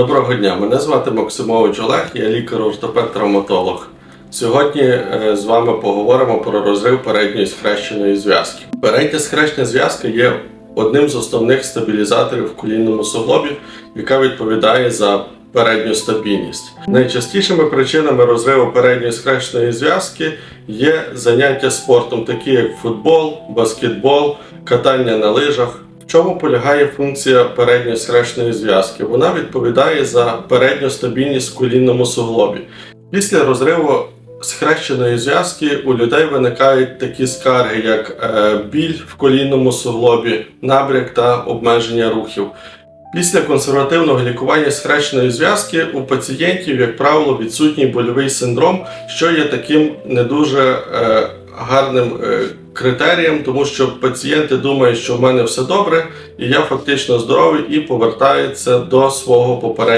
Доброго дня, мене звати Максимович Олег, я лікар-ортопед-травматолог. Сьогодні е, з вами поговоримо про розрив передньої схрещеної зв'язки. Передня схрещена зв'язка є одним з основних стабілізаторів в колінному суглобі, яка відповідає за передню стабільність. Найчастішими причинами розриву передньої схрещеної зв'язки є заняття спортом, такі як футбол, баскетбол, катання на лижах. Чому полягає функція передньої схрещеної зв'язки? Вона відповідає за передню стабільність в колінному суглобі. Після розриву схрещеної зв'язки у людей виникають такі скарги, як е, біль в колінному суглобі, набряк та обмеження рухів. Після консервативного лікування схрещеної зв'язки у пацієнтів, як правило, відсутній больовий синдром, що є таким не дуже е, гарним е, критерієм, тому що пацієнти думають, що в мене все добре, і я фактично здоровий і повертаються до свого попереднього.